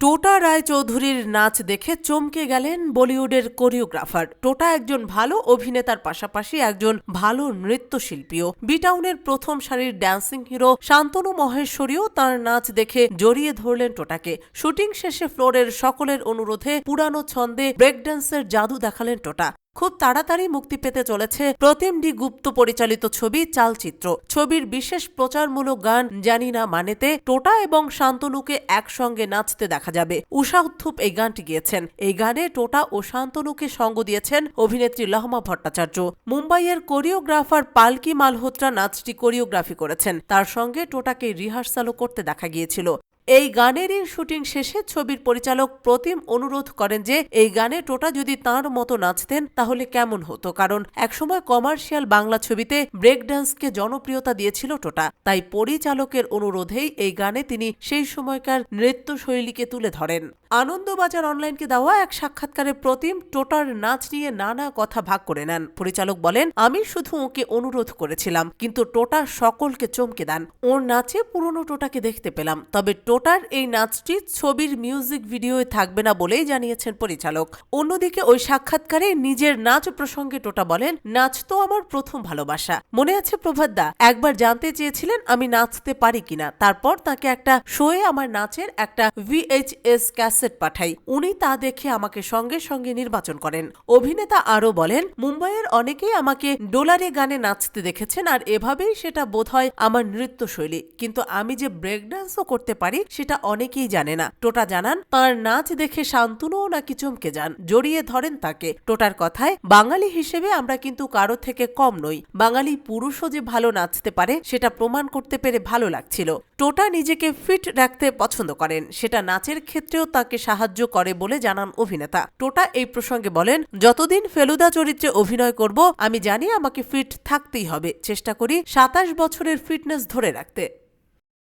টোটা রায় চৌধুরীর নাচ দেখে চমকে গেলেন বলিউডের কোরিওগ্রাফার। টোটা একজন ভালো অভিনেতার পাশাপাশি একজন ভালো নৃত্যশিল্পীও। বিটাউনের প্রথম সারির ড্যান্সিং হিরো শান্তনু মহেশ্বরীও তার নাচ দেখে জড়িয়ে ধরলেন টোটাকে। শুটিং শেষে ফ্লোরের সকলের অনুরোধে পুরানো ছন্দে ব্রেক ড্যান্সের জাদু দেখালেন টোটা। খুব তাড়াতাড়ি মুক্তি পেতে চলেছে প্রতিম ডি গুপ্ত পরিচালিত ছবি চালচিত্র। ছবির বিশেষ প্রচারমূলক গান জানি না মানেতে টোটা এবং শান্তনুকে একসঙ্গে নাচতে দেখা যাবে। উষা উত্থুপ এই গানটি গিয়েছেন। এই গানে টোটা ও শান্তনুকে সঙ্গ দিয়েছেন অভিনেত্রী লহমা ভট্টাচার্য। মুম্বাইয়ের কোরিওগ্রাফার পালকি মালহোত্রা নাচটি কোরিওগ্রাফি করেছেন। তার সঙ্গে টোটাকে রিহার্সালও করতে দেখা গিয়েছিল। এই গানেরই শুটিং শেষে ছবির পরিচালক প্রতিম অনুরোধ করেন যে এই গানে টোটা যদি তাঁর মতো নাচতেন তাহলে কেমন হতো? কারণ একসময় কমার্শিয়াল বাংলা ছবিতে ব্রেক ডান্সকে জনপ্রিয়তা দিয়েছিল টোটা। তাই পরিচালকের অনুরোধেই এই গানে তিনি সেই সময়কার নৃত্যশৈলীকে তুলে ধরেন। আনন্দবাজার অনলাইনকে দেওয়া এক সাক্ষাৎকারে প্রতিম টোটার নাচ নিয়ে নানা কথা ভাগ করে নেন। পরিচালক বলেন, আমি শুধু ওকে অনুরোধ করেছিলাম, কিন্তু টোটা সকলকে চমকে দেন। ওর নাচে পুরনো টোটাকে দেখতে পেলাম। তবে টোটার এই নাচটি ছবির মিউজিক ভিডিওয়ে থাকবে না বলেই জানিয়েছেন পরিচালক। অন্যদিকে ওই সাক্ষাৎকারে নিজের নাচ প্রসঙ্গে টোটা বলেন, নাচ তো আমার প্রথম ভালোবাসা। মনে আছে প্রভাতদা একবার জানতে চেয়েছিলেন আমি নাচতে পারি কিনা। তারপর তাকে একটা শোয়ে আমার নাচের একটা ভিএইচএস ক্যাসেট পাঠাই। উনি তা দেখে আমাকে সঙ্গে সঙ্গে নির্বাচন করেন। অভিনেতা আরও বলেন, মুম্বাইয়ের অনেকেই আমাকে ডোলারে গানে নাচতে দেখেছেন আর এভাবেই সেটা বোধহয় আমার নৃত্যশৈলী। কিন্তু আমি যে ব্রেক ডান্সও করতে পারি, সেটা অনেকেই জানে না। টোটা জানান, তার নাচ দেখে শান্তনুও নাকি চমকে যান। জড়িয়ে ধরেন তাকে। টোটার কথায়, বাঙালি হিসেবে আমরা কিন্তু কারও থেকে কম নই। বাঙালি পুরুষও যে ভালো নাচতে পারে, সেটা প্রমাণ করতে পেরে ভালো লাগছিল। টোটা নিজেকে ফিট রাখতে পছন্দ করেন। সেটা নাচের ক্ষেত্রেও তাকে সাহায্য করে বলে জানান অভিনেতা। টোটা এই প্রসঙ্গে বলেন, যতদিন ফেলুদা চরিত্রে অভিনয় করব, আমি জানি আমাকে ফিট থাকতেই হবে। চেষ্টা করি সাতাশ বছরের ফিটনেস ধরে রাখতে।